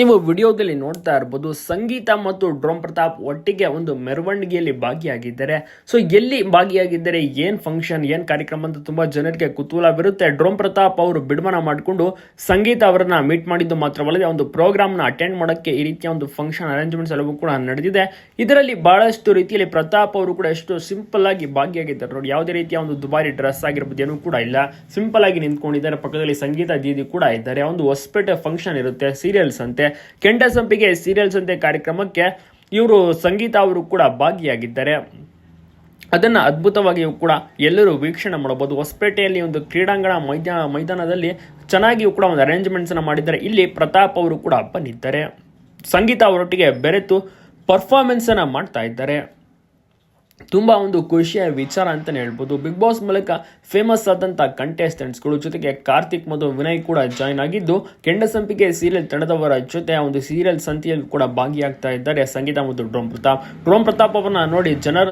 ನೀವು ವಿಡಿಯೋದಲ್ಲಿ ನೋಡ್ತಾ ಇರ್ಬೋದು, ಸಂಗೀತ ಮತ್ತು ಡ್ರೋಮ್ ಪ್ರತಾಪ್ ಒಟ್ಟಿಗೆ ಒಂದು ಮೆರವಣಿಗೆಯಲ್ಲಿ ಭಾಗಿಯಾಗಿದ್ದಾರೆ. ಸೊ ಎಲ್ಲಿ ಭಾಗಿಯಾಗಿದ್ದಾರೆ, ಏನ್ ಫಂಕ್ಷನ್ ಏನ್ ಕಾರ್ಯಕ್ರಮ ಅಂತ ತುಂಬಾ ಜನರಿಗೆ ಕುತೂಹಲವಿರುತ್ತೆ. ಡ್ರೋಮ್ ಪ್ರತಾಪ್ ಅವರು ಬಿಡಮನ ಮಾಡಿಕೊಂಡು ಸಂಗೀತ ಅವರನ್ನ ಮೀಟ್ ಮಾಡಿದ್ದು ಮಾತ್ರವಲ್ಲದೆ ಒಂದು ಪ್ರೋಗ್ರಾಮ್ನ ಅಟೆಂಡ್ ಮಾಡೋಕ್ಕೆ ಈ ರೀತಿಯ ಒಂದು ಫಂಕ್ಷನ್ ಅರೇಂಜ್ಮೆಂಟ್ಸ್ ಎಲ್ಲವೂ ಕೂಡ ನಡೆದಿದೆ. ಇದರಲ್ಲಿ ಬಹಳಷ್ಟು ರೀತಿಯಲ್ಲಿ ಪ್ರತಾಪ್ ಅವರು ಕೂಡ ಎಷ್ಟು ಸಿಂಪಲ್ ಆಗಿ ಭಾಗಿಯಾಗಿದ್ದಾರೆ ನೋಡಿ. ಯಾವುದೇ ರೀತಿಯ ಒಂದು ದುಬಾರಿ ಡ್ರೆಸ್ ಆಗಿರ್ಬೋದು, ಏನೂ ಕೂಡ ಇಲ್ಲ. ಸಿಂಪಲ್ ಆಗಿ ನಿಂತ್ಕೊಂಡಿದ್ದಾರೆ. ಪಕ್ಕದಲ್ಲಿ ಸಂಗೀತ ದೀದಿ ಕೂಡ ಇದ್ದಾರೆ. ಒಂದು ಹೊಸಪೇಟೆ ಫಂಕ್ಷನ್ ಇರುತ್ತೆ ಸೀರಿಯಲ್ಸ್ ಅಂತೆ ಕೆಂಡ ಸಂಪಿಗೆ ಸೀರಿಯಲ್ಸ್ ಅಂತೆ ಕಾರ್ಯಕ್ರಮಕ್ಕೆ ಇವರು ಸಂಗೀತ ಅವರು ಕೂಡ ಭಾಗಿಯಾಗಿದ್ದಾರೆ. ಅದನ್ನು ಅದ್ಭುತವಾಗಿಯೂ ಕೂಡ ಎಲ್ಲರೂ ವೀಕ್ಷಣೆ ಮಾಡಬಹುದು. ಹೊಸಪೇಟೆಯಲ್ಲಿ ಒಂದು ಕ್ರೀಡಾಂಗಣ ಮೈದಾನ ಮೈದಾನದಲ್ಲಿ ಚೆನ್ನಾಗಿಯೂ ಕೂಡ ಒಂದು ಅರೇಂಜ್ಮೆಂಟ್ಸನ್ನು ಮಾಡಿದ್ದಾರೆ. ಇಲ್ಲಿ ಪ್ರತಾಪ್ ಅವರು ಕೂಡ ಬಂದಿದ್ದಾರೆ. ಸಂಗೀತ ಅವರೊಟ್ಟಿಗೆ ಬೆರೆತು ಪರ್ಫಾರ್ಮೆನ್ಸನ್ನು ಮಾಡ್ತಾ ಇದ್ದಾರೆ. ತುಂಬ ಒಂದು ಖುಷಿಯ ವಿಚಾರ ಅಂತಲೇ ಹೇಳ್ಬೋದು. ಬಿಗ್ ಬಾಸ್ ಮೂಲಕ ಫೇಮಸ್ ಆದಂಥ ಕಂಟೆಸ್ಟೆಂಟ್ಸ್ಗಳು ಜೊತೆಗೆ ಕಾರ್ತಿಕ್ ಮತ್ತು ವಿನಯ್ ಕೂಡ ಜಾಯ್ನ್ ಆಗಿದ್ದು, ಕೆಂಡಸಂಪಿಗೆ ಸೀರಿಯಲ್ ತಂಡದವರ ಜೊತೆ ಒಂದು ಸೀರಿಯಲ್ ಸಂತಿಯಲ್ಲಿ ಕೂಡ ಭಾಗಿಯಾಗ್ತಾ ಇದ್ದಾರೆ. ಸಂಗೀತ ಮತ್ತು ಡ್ರೋಮ್ ಪ್ರತಾಪ್. ಡ್ರೋಮ್ ಪ್ರತಾಪ್ ಅವರನ್ನ ನೋಡಿ ಜನರು